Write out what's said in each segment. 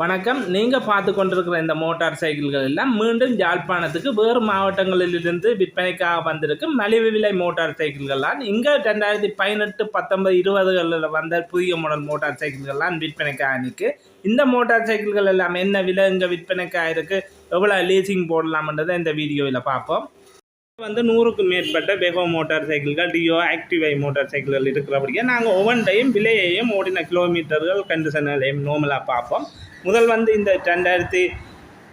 வணக்கம். நீங்கள் பார்த்து கொண்டிருக்கிற இந்த மோட்டார் சைக்கிள்கள் எல்லாம் மீண்டும் யாழ்ப்பாணத்துக்கு வேறு மாவட்டங்களிலிருந்து விற்பனைக்காக வந்திருக்கும் மலிவு விலை மோட்டார் சைக்கிள்கள்லாம் இங்கே ரெண்டாயிரத்தி பதினெட்டு பத்தொன்பது இருபதுகளில் வந்த புதிய மாடல் மோட்டார் சைக்கிள்கள்லாம் விற்பனைக்காக நிற்கு இந்த மோட்டார் சைக்கிள்கள் எல்லாம் என்ன விலை இங்கே விற்பனைக்காக இருக்குது எவ்வளோ லீசிங் போடலாம்ன்றதை இந்த வீடியோவில் பார்ப்போம். வந்து நூறுக்கும் மேற்பட்ட பெகோ மோட்டார் சைக்கிள்கள் டியோ ஆக்டிவை மோட்டார் சைக்கிள்கள் இருக்கிறபடியே நாங்கள் ஒவ்வொன்றையும் விலையையும் ஓடின கிலோமீட்டர்கள் கண்டிஷனையும் நோமலாக பார்ப்போம். முதல் வந்து இந்த ரெண்டாயிரத்தி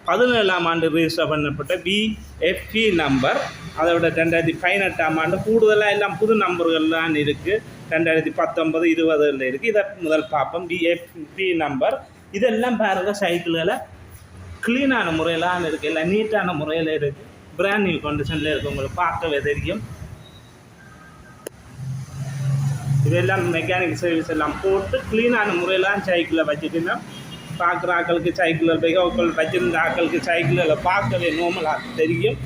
பதினேழாம் ஆண்டு ரிஜிஸ்டர் பண்ணப்பட்ட பிஎஃப்பி நம்பர் அதோட ரெண்டாயிரத்தி பதினெட்டாம் ஆண்டு கூடுதலாக எல்லாம் புது நம்பர்கள் தான் இருக்குது ரெண்டாயிரத்தி பத்தொன்பது இருபதுல இருக்குது இதை முதல் பார்ப்போம். பிஎஃப்பி நம்பர் இதெல்லாம் பாருங்கள் சைக்கிள்களை க்ளீனான முறையிலான இருக்குது இல்லை நீட்டான முறையில் இருக்குது பிராண்ட் நியூ கண்டிஷனில் இருக்குது உங்களுக்கு பார்க்கவே தெரியும். இதெல்லாம் மெக்கானிக் சர்வீஸ் எல்லாம் போட்டு க்ளீனான முறையிலாம் சைக்கிளை வச்சுட்டுனா பார்க்குற ஆக்களுக்கு சைக்கிளில் பெகோக்கள் வச்சிருந்த ஆக்களுக்கு சைக்கிளில் பார்க்கவே நோமலாக தெரியும்.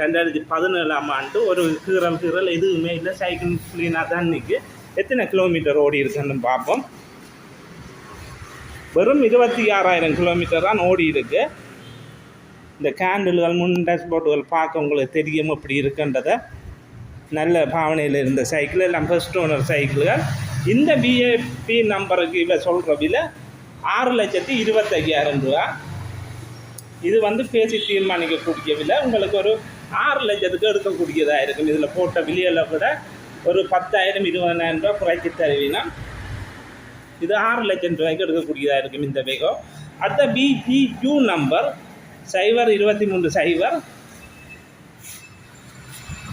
ரெண்டாயிரத்தி பதினேழாம் ஆண்டு ஒரு கீரல் கீரல் எதுவுமே இல்லை. சைக்கிள் க்ளீனாக தான் நிற்கு எத்தனை கிலோமீட்டர் ஓடி இருக்குன்னு பார்ப்போம். வெறும் இருபத்தி ஆறாயிரம் கிலோமீட்டர் தான் ஓடி இருக்கு. இந்த கேண்டில்கள் முன் டேஷ்போர்டுகள் பார்க்க உங்களுக்கு தெரியும் இப்படி இருக்குன்றதை. நல்ல பாவனையில் இருந்த சைக்கிள் எல்லாம் ஃபர்ஸ்ட் ஓனர் சைக்கிள்கள். இந்த பிஏபி நம்பருக்கு இவ சொல்கிற விலை ஆறு லட்சத்தி இருபத்தையாயிரம் ரூபா. இது வந்து பேசி தீர்மானிக்கக்கூடிய விலை உங்களுக்கு ஒரு ஆறு லட்சத்துக்கு எடுக்கக்கூடியதாக இருக்கும். இதில் போட்ட விலையில் கூட ஒரு பத்தாயிரம் இருபதாயிரம் ரூபா குறைச்சி தருவினா இது ஆறு லட்சம் ரூபாய்க்கு எடுக்கக்கூடியதாக இருக்கும் இந்த வேகம் அடுத்த பிஜியூ நம்பர் சைபர் இருபத்தி மூன்று சைபர்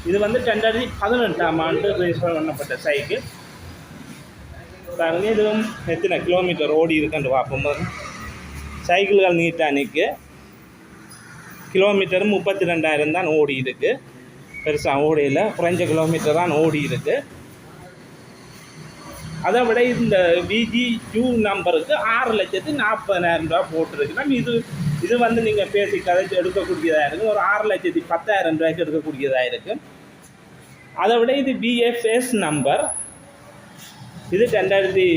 இது வந்து ரெண்டாயிரத்தி பதினெட்டாம் ஆண்டு ரெஜிஸ்டர் பண்ணப்பட்ட சைக்கிள் இதுவும் எத்தனை கிலோமீட்டர் ஓடி இருக்குன்னு பார்ப்போம் சைக்கிள்கள் நீட்டாக நிற்கு கிலோமீட்டர் முப்பத்தி ரெண்டாயிரம் தான் ஓடி இருக்கு பெருசாக ஓடியில் குறைஞ்ச கிலோமீட்டர் தான் ஓடி இருக்கு அதை விட இந்த விஜியூ நம்பருக்கு ஆறு லட்சத்து நாற்பதாயிரம் ரூபா போட்டிருக்குன்னா இது இது வந்து நீங்கள் பேசி கதைச்சு எடுக்கக்கூடியதாக இருக்கும் ஒரு ஆறு லட்சத்தி பத்தாயிரம் ரூபாய்க்கு எடுக்கக்கூடியதாக இருக்கும் அதை விட இது பிஎஃப்எஸ் நம்பர் இது ரெண்டாயிரத்தி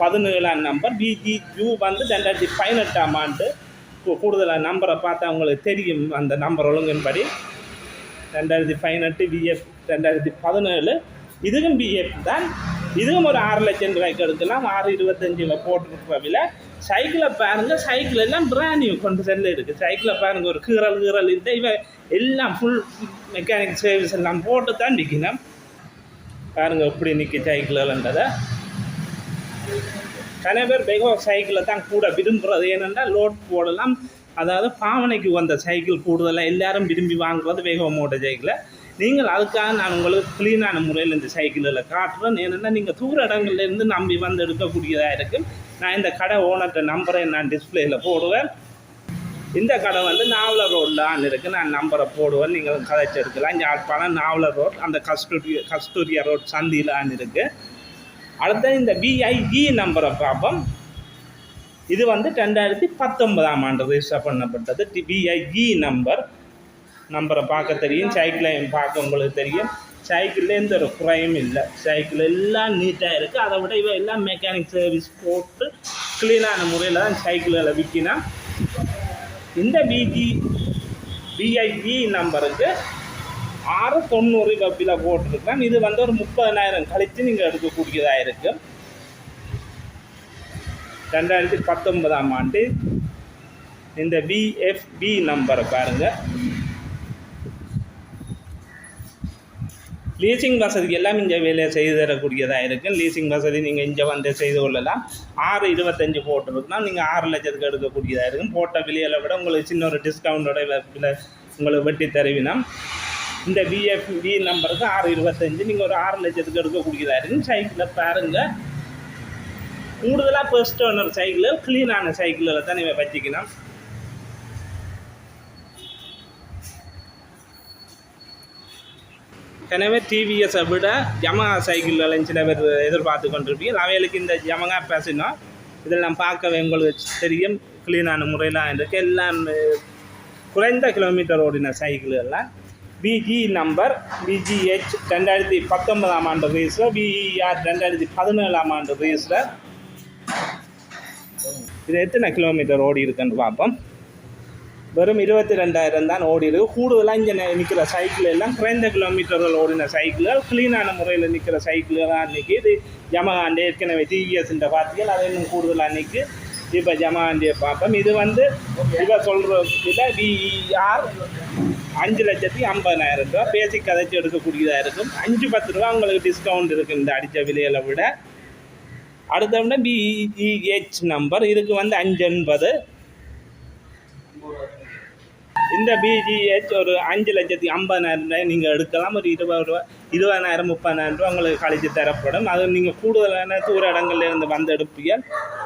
பதினேழாம் நம்பர் பிஜி ஜூ வந்து ரெண்டாயிரத்தி பதினெட்டாம் ஆண்டு. கூடுதலாக நம்பரை பார்த்தா உங்களுக்கு தெரியும் அந்த நம்பர் ஒழுங்கின்படி ரெண்டாயிரத்தி பதினெட்டு பிஎஃப் ரெண்டாயிரத்தி பதினேழு. இதுவும் பிஎஃப் தான். இதுவும் ஒரு ஆறு லட்சம் ரூபாய்க்கு எடுக்கலாம். ஆறு இருபத்தஞ்சில் போட்டுருக்கிற விலை. சைக்கிளை பாருங்க. சைக்கிள் எல்லாம் பிராண்ட் கொண்டு செல்ல இருக்குது சைக்கிளை பாருங்கள் ஒரு கீறல் கீறல். இந்த இவ எல்லாம் ஃபுல் மெக்கானிக் சர்வீஸ் எல்லாம் போட்டு தான் நிற்கணும் பாருங்கள் எப்படி நிற்கி சைக்கிள்ன்றதை நிறைய பேர் பெகோ சைக்கிளை தான் கூட விரும்புகிறது ஏனென்றால் லோட் போடலாம். அதாவது பாவனைக்கு வந்த சைக்கிள் கூடுதலாக எல்லாரும் விரும்பி வாங்குறது வேகோ மோட்டர் சைக்கிளை நீங்கள் அதுக்காக நான் உங்களுக்கு க்ளீனான முறையில் இந்த சைக்கிளில் காட்டுறேன். ஏன்னா நீங்கள் தூர இடங்கள்லேருந்து நம்பி வந்து எடுக்கக்கூடியதாக இருக்கும். நான் இந்த கடை ஓனர்கிட்ட நம்பரை நான் டிஸ்பிளேயில் போடுவேன். இந்த கடை வந்து நாவலர் ரோட்லான்னு இருக்குது நான் நம்பரை போடுவேன் நீங்கள் கதைச்சு எடுக்கலாம். யாழ்ப்பாணம் நாவலர் ரோட் அந்த கஸ்தூரி கஸ்தூரியா ரோட் சந்திலான்னு இருக்குது அடுத்த இந்த விஐஇ நம்பரை பார்ப்போம். இது வந்து ரெண்டாயிரத்தி பத்தொன்பதாம் ஆண்டு ரிஜிஸ்டர் பண்ணப்பட்டது. விஐஇ நம்பர் நம்பரை பார்க்க தெரியும். சைக்கிளையும் பார்க்க உங்களுக்கு தெரியும். சைக்கிளில் எந்த ஒரு குறையும் இல்லை. சைக்கிள் எல்லாம் நீட்டாக இருக்குது அதை விட இவ எல்லாம் மெக்கானிக் சர்வீஸ் போட்டு க்ளீனான முறையில் தான் சைக்கிள்களை விற்கினா இந்த பிஜி பிஐபி நம்பருக்கு ஆறு தொண்ணூறு வப்பில் போட்டிருக்கேன். இது வந்து ஒரு முப்பதனாயிரம் கழித்து நீங்கள் எடுக்கக்கூடியதாக இருக்கு. ரெண்டாயிரத்தி பத்தொன்பதாம் ஆண்டு இந்த பிஎஃப்பி நம்பரை பாருங்கள் லீசிங் வசதி எல்லாம் இங்கே வேலையை செய்து தரக்கூடியதாக இருக்குது லீசிங் வசதி நீங்கள் இங்கே வந்து செய்து கொள்ளலாம். ஆறு இருபத்தஞ்சு போட்டிருக்குன்னா நீங்கள் ஆறு லட்சத்துக்கு எடுக்கக்கூடியதாக இருக்கும். போட்ட விலையில விட உங்களுக்கு சின்ன ஒரு டிஸ்கவுண்டோட விலை உங்களுக்கு வெட்டி தருவினா இந்த விஎஃப் வி நம்பருக்கு ஆறு இருபத்தஞ்சு நீங்கள் ஒரு ஆறு லட்சத்துக்கு எடுக்கக்கூடியதாக இருக்கும். சைக்கிளில் பாருங்கள் கூடுதலாக ஃபர்ஸ்ட் ஓனர் சைக்கிள் க்ளீனான சைக்கிளில் தான் நீங்கள் வச்சுக்கணும். எனவே டிவிஎஸை விட ஜமகா சைக்கிள்கள் சில பேர் எதிர்பார்த்து கொண்டிருப்பீங்க அவைகளுக்கு இந்த ஜமகா பேசினா இதெல்லாம் பார்க்கவே உங்களுக்கு தெரியும் க்ளீனான முறையில் இருக்குது எல்லாம் குறைந்த கிலோமீட்டர் ஓடின சைக்கிள்கள்லாம் பிஜி நம்பர் பிஜிஹெச் ரெண்டாயிரத்தி பத்தொன்பதாம் ஆண்டு ரிஜிஸ்டர் பிஇஆர் ரெண்டாயிரத்தி பதினேழாம் ஆண்டு ரிஜிஸ்டர் இது எத்தனை கிலோமீட்டர் ஓடி இருக்குன்னு பார்ப்போம். வெறும் இருபத்தி ரெண்டாயிரம் தான் ஓடிடுது கூடுதலாக இங்கே நிற்கிற சைக்கிள் எல்லாம் குறைந்த கிலோமீட்டர்கள் ஓடின சைக்கிள்கள் க்ளீனான முறையில் நிற்கிற சைக்கிள்கள் தான் இது ஜமகாண்டே ஏற்கனவே டிவிஎஸ்ன்ற பார்த்தீங்கன்னா அது இன்னும் கூடுதலாக நிற்கு இப்போ ஜமகாண்டியை பார்ப்போம். இது வந்து இவ சொல்கிற இதில் விஇஆர் அஞ்சு லட்சத்தி ஐம்பதாயிரம் ரூபா. பேசிக் கதைச்சி எடுக்கக்கூடியதாக இருக்கும். அஞ்சு பத்து ரூபா உங்களுக்கு டிஸ்கவுண்ட் இருக்குது இந்த அடித்த விலையில விட. அடுத்த விட பிஇஹெச் நம்பர் இதுக்கு வந்து அஞ்சு எண்பது. இந்த பிஜிஹெச் ஒரு அஞ்சு லட்சத்தி ஐம்பதாயிரம் ரூபாய் நீங்கள் எடுக்கலாம். ஒரு இருபது ரூபா இருபதாயிரம் முப்பதாயிரம் ரூபா உங்களுக்கு காலேஜ் தரப்படும். அது நீங்கள் கூடுதலான தூர இடங்கள்லேருந்து வந்து எடுப்பீங்க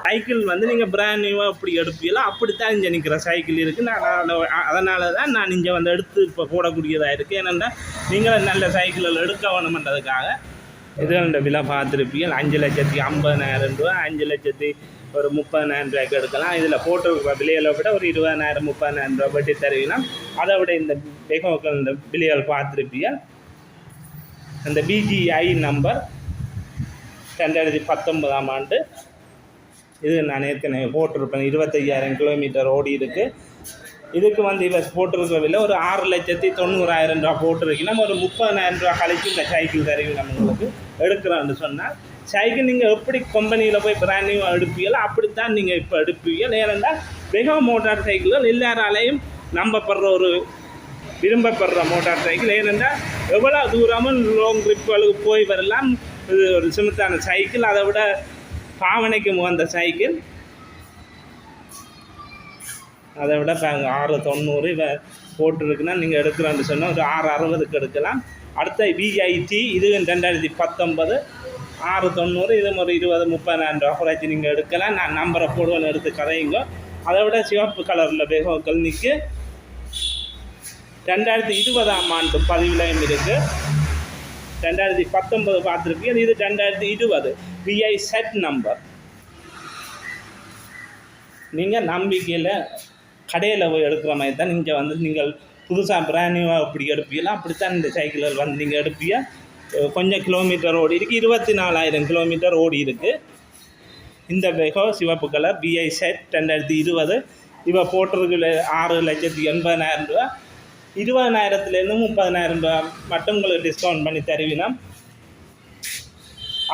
சைக்கிள் வந்து நீங்கள் பிராண்ட் நியூவாக அப்படி எடுப்பீங்களோ அப்படித்தான் இங்கே நிற்கிற சைக்கிள் இருக்குது நான் அதனால தான் நான் இங்கே வந்து எடுத்து இப்போ போடக்கூடியதாக இருக்குது ஏனென்னா நீங்கள் நல்ல சைக்கிள்கள் எடுக்க வேணுமென்றதுக்காக இதுகளோட விலை பார்த்துருப்பீங்க அஞ்சு லட்சத்தி ஐம்பதாயிரம் ரூபா அஞ்சு லட்சத்தி ஒரு முப்பதாயிரம் ரூபாய்க்கு எடுக்கலாம். இதில் போட்டிருக்கிற விலையில விட ஒரு இருபதாயிரம் முப்பதாயிரம் ரூபா வட்டி தருவீங்கன்னா அதை விட இந்த பெகோக்கள் இந்த விலையால் பார்த்துருப்பீங்க. அந்த பிஜிஐ நம்பர் ரெண்டாயிரத்தி பத்தொன்பதாம் ஆண்டு. இது நான் ஏற்கனவே போட்டிருப்பேன். இருபத்தையாயிரம் கிலோமீட்டர் ஓடி இருக்கு. இதுக்கு வந்து இவர் போட்டிருக்கிற விலை ஒரு ஆறு லட்சத்தி தொண்ணூறாயிரம் ரூபா போட்டிருக்கீங்கன்னா ஒரு முப்பதாயிரம் ரூபா கழிச்சு இந்த சைக்கிள் தருவீங்க நம்மளுக்கு. உங்களுக்கு எடுக்கிறோன்னு சொன்னால் சைக்கிள் நீங்கள் எப்படி கம்பெனியில் போய் பிராண்ட் நியூ எடுப்பீங்களோ அப்படித்தான் நீங்கள் இப்போ எடுப்பீங்க. ஏனென்றால் மிகவும் மோட்டார் சைக்கிள்கள் எல்லாராலையும் நம்பப்படுற ஒரு விரும்பப்படுற மோட்டார் சைக்கிள் ஏனென்றால் எவ்வளோ தூரமும் லாங் ட்ரிப்புகளுக்கு போய் வரலாம். இது ஒரு சிமித்தான சைக்கிள் அதை விட பாவனைக்கு முகந்த சைக்கிள் அதை விட பாருங்க ஆறு தொண்ணூறு இவ போட்டிருக்குன்னா நீங்கள் எடுக்கிறோன்னு சொன்னால் ஒரு ஆறு அறுபதுக்கு எடுக்கலாம். அடுத்த விஐடி இது ரெண்டாயிரத்தி பத்தொன்பது. ஆறு தொண்ணூறு இது ஒரு இருபது முப்பதாயிரம் ரூபா குறைச்சி நீங்கள் எடுக்கலாம். நான் நம்பரை போடுவேன் எடுத்து கதையுங்க அதை விட சிவப்பு கலரில் பெகோக்கள் நிற்கு ரெண்டாயிரத்தி இருபதாம் ஆண்டு பதிவிலையும் இருக்குது ரெண்டாயிரத்தி பத்தொன்பது பார்த்துருப்பீங்க. இது ரெண்டாயிரத்தி இருபது. விஐ செட் நம்பர் நீங்கள் நம்பிக்கையில் கடையில் போய் எடுக்கிற மாதிரி தான் நீங்கள் வந்து நீங்கள் புதுசாக பிராண்ட் நியூவாக அப்படி எடுப்பீங்களா? அப்படித்தான் இந்த சைக்கிளில் வந்து நீங்கள் எடுப்பீங்க. கொஞ்சம் கிலோமீட்டர் ஓடி இருக்குது இருபத்தி நாலாயிரம் கிலோமீட்டர் ஓடி இருக்குது இந்த வெகோ சிவப்பு கலர் பிஐ செட் ரெண்டாயிரத்தி இருபது. இவ போட்டிருக்கிற ஆறு லட்சத்தி எண்பதாயிரம் ரூபா. இருபதனாயிரத்துலேருந்து முப்பதனாயிரம் ரூபா மட்டும் உங்களுக்கு டிஸ்கவுண்ட் பண்ணி தருவினோம்.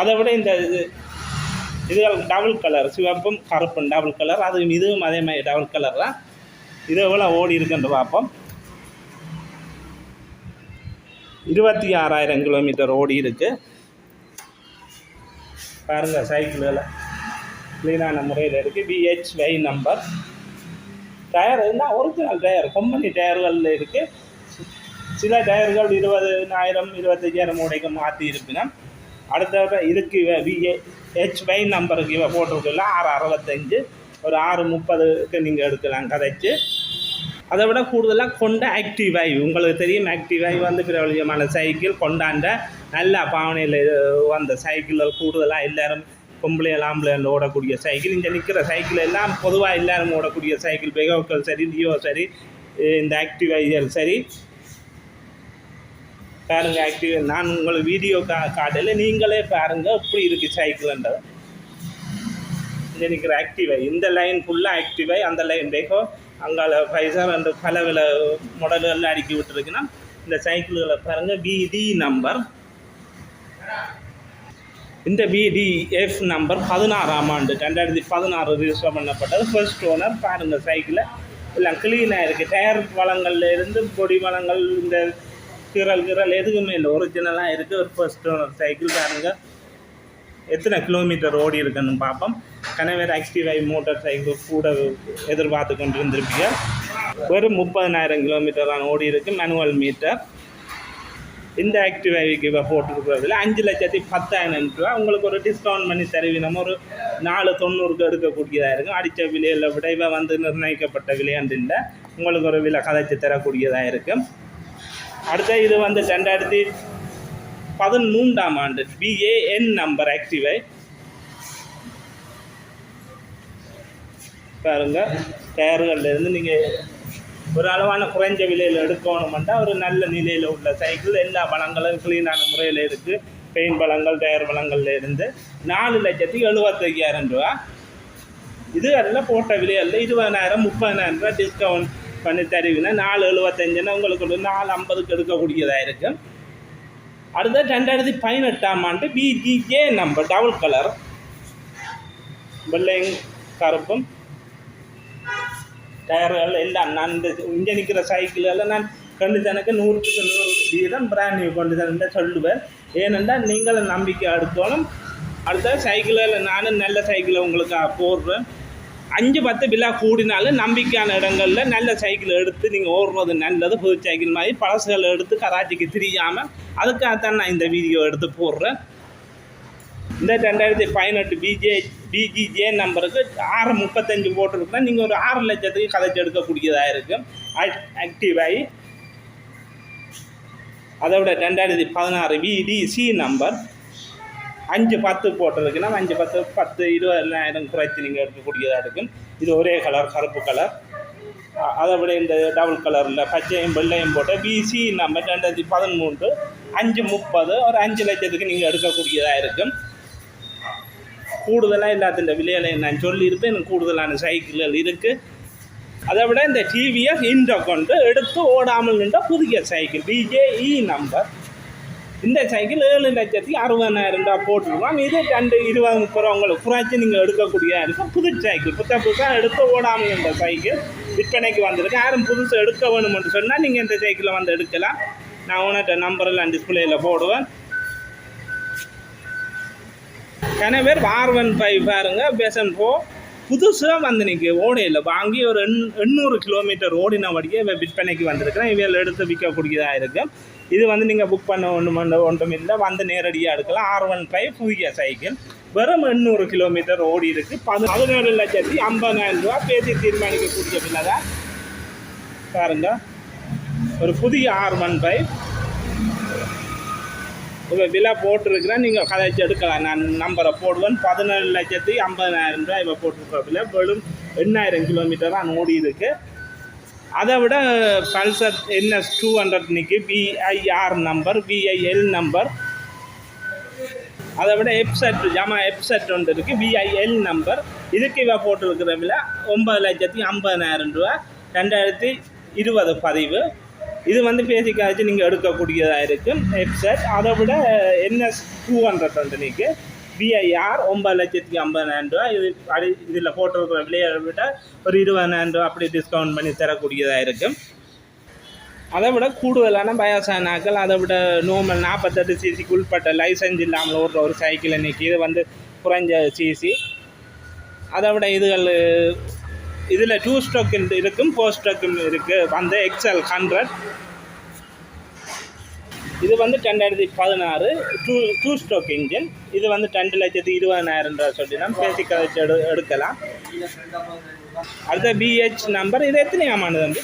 அதை விட இந்த இது இது டபுள் கலர் சிவப்பும் கருப்பும் டபுள் கலர் அது இதுவும் அதே மாதிரி டபுள் கலர் தான். இது எவ்வளோ ஓடி இருக்குன்னு பார்ப்போம். இருபத்தி ஆறாயிரம் கிலோமீட்டர் ஓடி இருக்கு. பாருங்கள் சைக்கிளில் க்ளீனான முறையில் இருக்குது பிஹெச்வை நம்பர் டயர் இருந்தால் ஒரிஜினல் டயர் கம்பெனி டயர்களில் இருக்குது சில டயர்கள் இருபதாயிரம் இருபத்தஞ்சாயிரம் உடைக்கு மாற்றி இருப்பினும் அடுத்த இதுக்கு விஏ ஹெச்வை நம்பருக்கு இவ போட்டிருக்குல்ல ஆறு அறுபத்தஞ்சு ஒரு ஆறு முப்பதுக்கு நீங்கள் எடுக்கலாம் கதைச்சு அதை விட கூடுதலாக கொண்ட ஆக்டிவ் ஆக்டிவை உங்களுக்கு தெரியும் ஆக்டிவ் ஆய்வு வந்து பிரபலியமான சைக்கிள் கொண்டாண்ட நல்ல பாவனையில் வந்த சைக்கிள்கள் கூடுதலாக எல்லாரும் பொம்பளை ஆம்பளை ஓடக்கூடிய சைக்கிள் இங்கே நிற்கிற சைக்கிள் எல்லாம் பொதுவாக எல்லாரும் ஓடக்கூடிய சைக்கிள் பெகோக்கள் சரி லியோ சரி இந்த ஆக்டிவைகள் சரி. பாருங்க ஆக்டிவ் நான் உங்களுக்கு வீடியோ கா காட்டல. நீங்களே பாருங்க எப்படி இருக்குது சைக்கிள்ன்றது இங்கே நிற்கிற ஆக்டிவை இந்த லைன் ஃபுல்லாக ஆக்டிவை அந்த லைன் பேகோ அங்கால பைசா அந்த பல வில மாடல்கள் அடுக்கி விட்டுருக்குன்னா இந்த சைக்கிள்களை பாருங்கள் பிடி நம்பர் இந்த பிடிஎஃப் நம்பர் பதினாறாம் ஆண்டு ரெண்டாயிரத்தி பதினாறு ரிஜிஸ்டர் பண்ணப்பட்டது. ஃபர்ஸ்ட் ஓனர் பாருங்கள் சைக்கிளை எல்லாம் க்ளீனாக இருக்குது டயர் வளங்கள்ல இருந்து பொடி வளங்கள் இந்த கீரல் கீரல் எதுக்குமே இல்லை. ஒரிஜினலாக இருக்குது ஒரு ஃபர்ஸ்ட் ஓனர் சைக்கிள் பாருங்கள் எத்தனை கிலோமீட்டர் ஓடி இருக்குன்னு பார்ப்போம். கனவேர் ஆக்டிவை மோட்டார் சைக்கிள் கூட எதிர்பார்த்து கொண்டு இருந்திருப்பீங்க வெறும் முப்பதனாயிரம் கிலோமீட்டர் தான் ஓடி இருக்கு மேனுவல் மீட்டர் இந்த ஆக்டிவைக்கு இப்போ போட்டுருக்கிறதுல அஞ்சு லட்சத்தி பத்தாயிரம் ரூபா உங்களுக்கு ஒரு டிஸ்கவுண்ட் பண்ணி தருவினம். ஒரு நாலு தொண்ணூறுக்கு எடுக்கக்கூடியதாக இருக்கும். அடித்த விலையில் விட இவ வந்து நிர்ணயிக்கப்பட்ட விலையாண்டு இல்லை உங்களுக்கு ஒரு விலை கதைச்சு தரக்கூடியதாக இருக்கும். அடுத்த இது வந்து ரெண்டாயிரத்தி பதிமூன்றாம் ஆண்டு பிஏஎன் நம்பர் ஆக்டிவை பாருங்க டயர்கள்லேருந்து நீங்கள் ஒரு அளவான குறைஞ்ச விலையில் எடுக்கணுமெண்டா ஒரு நல்ல நிலையில் உள்ள சைக்கிள் எல்லா பழங்களும் க்ளீனான முறையில் இருக்குது பெயின் பழங்கள் டயர் பழங்கள்ல இருந்து நாலு லட்சத்தி எழுபத்தையாயிரம் ரூபா. இது எல்லாம் போட்ட விலையல்ல இருபதாயிரம் முப்பதாயிரம் ரூபா டிஸ்கவுண்ட் பண்ணி தருவீங்கன்னா நாலு எழுபத்தஞ்சுன்னா உங்களுக்கு ஒரு நாலு ஐம்பதுக்கு எடுக்கக்கூடியதாக இருக்கும். அடுத்தது ரெண்டாயிரத்தி பதினெட்டாம் ஆண்டு பிஜிஜே நம்ம டபுள் கலர் வெள்ளையும் கருப்பும். டயர்கள் எல்லாம் நான் இந்த இங்கே நிற்கிற சைக்கிள் எல்லாம் நான் கண்டு தனக்கு நூறுக்கு நூறு வீதம் பிராண்ட் நியூ கொண்டு தரேன் சொல்லுவேன். ஏனென்றால் நீங்களும் நம்பிக்கை எடுத்தோனும் அடுத்த சைக்கிளில் நானும் நல்ல சைக்கிளை உங்களுக்கு போடுறேன். அஞ்சு பத்து விழா கூடினாலும் நம்பிக்கையான இடங்களில் நல்ல சைக்கிள் எடுத்து நீங்கள் ஓடுறது நல்லது புது சைக்கிள் மாதிரி பழசுகளை எடுத்து கராச்சிக்கு திரியாமல் அதுக்காகத்தான் நான் இந்த வீடியோ எடுத்து போடுறேன். இந்த ரெண்டாயிரத்தி பதினெட்டு பிஜே பிஜிஜே நம்பருக்கு ஆறு முப்பத்தஞ்சு போட்டிருக்குன்னா நீங்கள் ஒரு ஆறு லட்சத்துக்கு கதைச்சு எடுக்கக்கூடியதாக இருக்கும் ஆக்டிவ் ஆகி அதை விட ரெண்டாயிரத்தி பதினாறு விடிசி நம்பர் அஞ்சு பத்து போட்டிருக்குன்னா அஞ்சு பத்து பத்து இருபதாயிரம் குறைத்து நீங்கள் எடுக்கக்கூடியதாக இருக்கும். இது ஒரே கலர் கருப்பு கலர் அதை விட இந்த டபுள் கலரில் பச்சையும் வெள்ளையும் போட்ட பிசி நம்பர் ரெண்டாயிரத்தி பதிமூன்று அஞ்சு முப்பது ஒரு அஞ்சு லட்சத்துக்கு நீங்கள் எடுக்கக்கூடியதாக இருக்கும். கூடுதலாக எல்லாத்தின் விலையில நான் சொல்லியிருப்பேன். எனக்கு கூடுதலான சைக்கிள்கள் இருக்குது அதை விட இந்த டிவிஎஸ் இன்டோ கொண்டு எடுத்து ஓடாமல் நின்ற புதிய சைக்கிள். பிஜேஇ நம்பர் இந்த சைக்கிள் ஏழு லட்சத்தி அறுபதாயிரம் ரூபா போட்டிருக்கோம். இது ரெண்டு இருபது முப்பது ரூபா உங்களுக்கு குறைச்சி நீங்கள் எடுக்கக்கூடிய இருக்கும் புது சைக்கிள் புத்த புதுசாக எடுத்து ஓடாமல் இந்த சைக்கிள் விற்பனைக்கு வந்திருக்கு. யாரும் புதுசு எடுக்க வேணும்னு சொன்னால் நீங்கள் இந்த சைக்கிளை வந்து எடுக்கலாம். நான் உனக்கு நம்பரெல்லாம் டிஸ்பிளேயில் போடுவேன். கன பேர் ஆர் ஒன் ஃபைவ் பாருங்க பேசன் ஃபோர் புதுசாக வந்து நிற்க ஓடையில் வாங்கி ஒரு எண் எண்ணூறு கிலோமீட்டர் ஓடினபடியே இவன் விற்பனைக்கு வந்திருக்கிறேன். இவையில் எடுத்து விற்கக்கூடியதாக இருக்கு. இது வந்து நீங்கள் புக் பண்ண ஒன்றும் ஒன்றும் இல்லை. வந்து நேரடியாக எடுக்கலாம். ஆர் ஒன் ஃபைவ் புதிய சைக்கிள் வெறும் எண்ணூறு கிலோமீட்டர் ஓடி இருக்கு. பது பதினேழு லட்சத்தி ஐம்பதாயிரம் ரூபா பேசி தீர்மானிக்கக்கூடிய விலை தான் பாருங்க. ஒரு புதிய ஆர் ஒன் ஃபைவ் இப்போ விலை போட்டிருக்கிறேன் நீங்கள் கதைச்சு எடுக்கலாம். நான் நம்பரை போடுவேன். பதினேழு லட்சத்தி ஐம்பதனாயிரம் ரூபாய் இப்போ போட்டிருக்க விலை. வெறும் எண்ணாயிரம் கிலோமீட்டர் தான் ஓடி இருக்கு. அதை விட Pulsar NS two hundred நிற்கு B I R number B I L number அதை விட எப்செட் ஜமா எப்செட் ஒன்று இருக்குது பிஐஎல் நம்பர் இதுக்கு இவ போட்டிருக்கிற விலை ஒன்பது லட்சத்தி ஐம்பதனாயிரம் ரூபா ரெண்டாயிரத்தி இருபது பதிவு. இது வந்து பேசி நீங்கள் எடுக்கக்கூடியதாக இருக்கும். ஹெட்செட் அதை விட என்எஸ் டூ ஹண்ட்ரட் வந்து நிற்கு பிஐஆர் ஒன்பது லட்சத்தி ஐம்பதாயிரம் ரூபா இது அடி இதில் போட்டிருக்கிற விலையை விட ஒரு இருபதாயிரம் ரூபா அப்படி டிஸ்கவுண்ட் பண்ணி தரக்கூடியதாக இருக்கும். அதை விட கூடுதலான வயசானாக்கள் அதை விட நோமல் நாற்பத்தெட்டு சிசிக்கு உட்பட்ட லைசன்ஸ் இல்லாமல் ஓடுற ஒரு சைக்கிள் இன்னைக்கு இது வந்து குறைஞ்ச சிசி அதை விட இதுகள் இதில் டூ ஸ்ட்ரோக் இருக்கும் ஃபோர் ஸ்ட்ரோக் இருக்குது அந்த எக்ஸ்எல் ஹண்ட்ரட் இது வந்து ரெண்டாயிரத்தி பதினாறு. டூ டூ ஸ்ட்ரோக் இன்ஜின் இது வந்து ரெண்டு லட்சத்தி இருபதாயிரம் ரூபா சொல்லி நம்ம பேசி கதைச்சு எடு எடுக்கலாம். அடுத்த பிஹெச் நம்பர் இது எத்தனை ஆமானது வந்து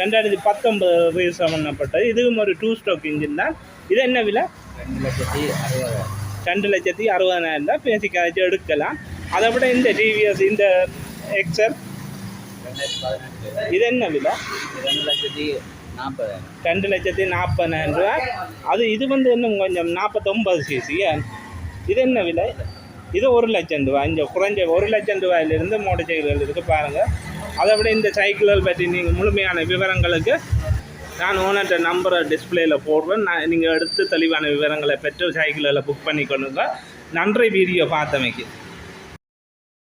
ரெண்டாயிரத்தி பத்தொன்பது ரிஜிஸ்டர் பண்ணப்பட்டது இதுவும் ஒரு டூ ஸ்ட்ரோக் இன்ஜின் தான். இது என்ன விலை? ரெண்டு லட்சத்தி அறுபதாயிரம். ரெண்டு லட்சத்தி அறுபதாயிரம் தான் பேசி கதைச்சு எடுக்கலாம். அதை விட இந்த டிவிஎஸ் இந்த எக்ஸல் ரெண்டாயிரத்தி பதினெட்டு இது என்ன விலை? ரெண்டு லட்சத்தி நாற்பதாயிரம். ரெண்டு லட்சத்தி நாற்பதாயிரம் ரூபா. அது இது வந்து இன்னும் கொஞ்சம் நாற்பத்தொம்பது சிசி இது என்ன விலை? இது ஒரு லட்சம் ரூபா. இங்கே குறைஞ்ச ஒரு லட்சம் ரூபாயிலிருந்து மோட்டர் சைக்கிள்கள் இருக்குது பாருங்கள் அதை விட இந்த சைக்கிள்கள் பற்றி நீங்கள் முழுமையான விவரங்களுக்கு நான் ஓனர்கிட்ட நம்பரை டிஸ்பிளேயில் போடுவேன் நான் நீங்கள் எடுத்து தெளிவான விவரங்களை பெற்று சைக்கிளில் புக் பண்ணி கொள்ளுங்க நன்றி வீடியோ பார்த்தமைக்கு.